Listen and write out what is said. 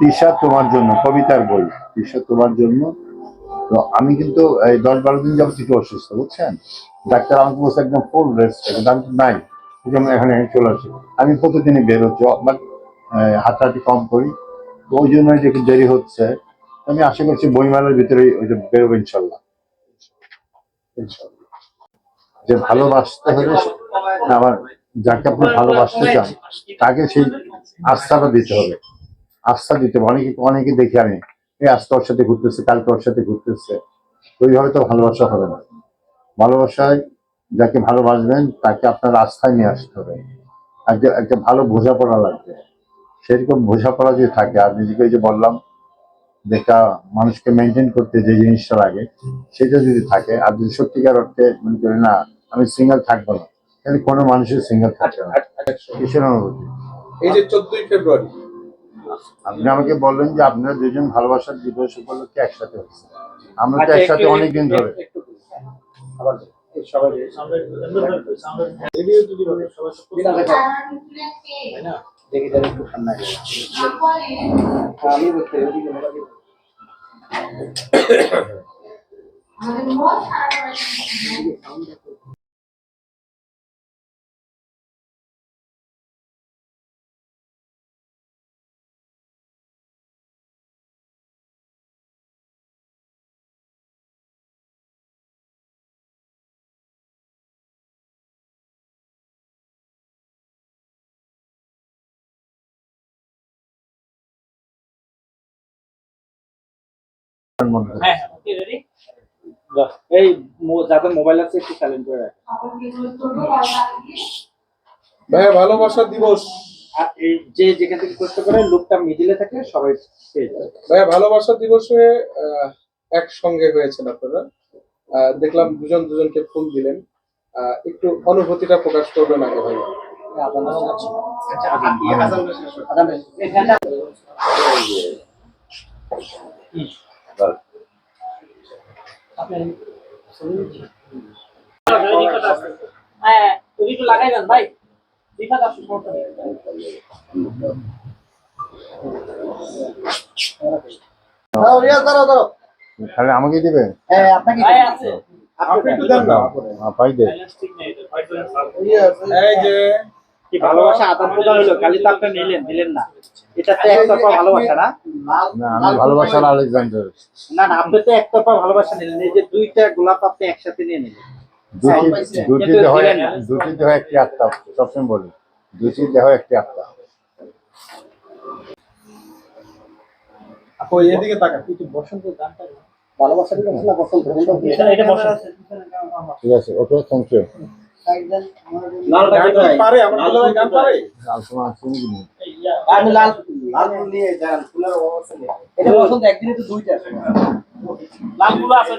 তিশা তোমার জন্য, কবিতার বই তিশা তোমার জন্য। তো আমি কিন্তু এই দশ বারো দিন যাব একটু অসুস্থ, বুঝছেন? ডাক্তার আমাকে বলছে একদম ফুল রেস্ট কিন্তু আমি নাই এখানে চলে আসি। আমি প্রতিদিনই বের হচ্ছি বাট হাঁটাহাঁটি কম করি। তো ওই জন্য একটু দেরি হচ্ছে, আমি আশা করছি বইমেলার ভিতরে ওইটা বেরোবো ইনশাল্লাহ। যে ভালোবাসতে হলে আবার যাকে আপনি ভালোবাসতে চান, তাকে সেই আস্থাটা দিতে হবে। আস্থা দিতে অনেকে অনেকে দেখি আমি এই আজকে ওর সাথে ঘুরতেছে কালকে ওর সাথে ঘুরতেছে। ওইভাবে তো ভালোবাসা হবে না। ভালোবাসায় যাকে ভালোবাসবেন তাকে আপনার আস্থায় নিয়ে আসতে হবে। একটা একটা ভালো বোঝাপড়া লাগবে। সেরকম বোঝাপড়া যদি থাকে আর নিজেকে যে বললাম যেটা মানুষকে মেনটেন করতে যে জিনিসটা লাগে সেটা যদি থাকে আর যদি সত্যিকার অর্থে মনে করি না আমি সিঙ্গেল থাকব না তাহলে কোনো মানুষের সিঙ্গেল থাকবে না। কিসের অনুভূতি? এই যে চোদ্দই ফেব্রুয়ারি আপনি আমাকে বললেন যে আপনারা দুজন ভালোবাসার দিবস উপলক্ষে একসাথে হচ্ছে আমরা তো একসাথে অনেকদিন ধরে। একটু- এই যাদের মোবাইল আছে একটু সাইলেন্ট করে ভাইয়া ভালোবাসা দিবস যে যেখান থেকে কষ্ট করে লোকটা মিডিলে থাকে সবাই পেয়ে ভাইয়া ভালোবাসা দিবসে আহ, একসঙ্গে হয়েছেন আপনারা দেখলাম দুজন দুজনকে ফুল দিলেন আহ, একটু অনুভূতিটা প্রকাশ করবেন আগে ভাই আচ্ছা আদান আদান এই ফ্যানটা হ্যাঁ তুমি একটু লাগাই দেন ভাই। রিফাত আসুন তাহলে আমাকে দিবে? হ্যাঁ আপনাকে আছে। আপনি একটু দেন না হ্যাঁ, পাই দে। এই যে কি ভালোবাসা আদান প্রদান হলো? খালি তো আপনি নিলেন দিলেন না। এটা তো একতরফা ভালোবাসা না? না আমি ভালোবাসার আলেকজান্ডার। না না আপনি তো একতরফা ভালোবাসা নিলেন। এই যে দুইটা গোলাপ আপনি একসাথে নিয়ে নিলেন। দুটি দুটি দেহ দুটি দেহ একটি আত্মা সবসময় বলি। দুটি দেহ একটি আত্মা। আপু এদিকে তাকান। বসন্ত গানটা ভালোবাসা দিলে না বসন্ত এটা বসন্ত ঠিক আছে ওকে থ্যাংক ইউ লাল একদিনে তো দুইটা। লাল আছে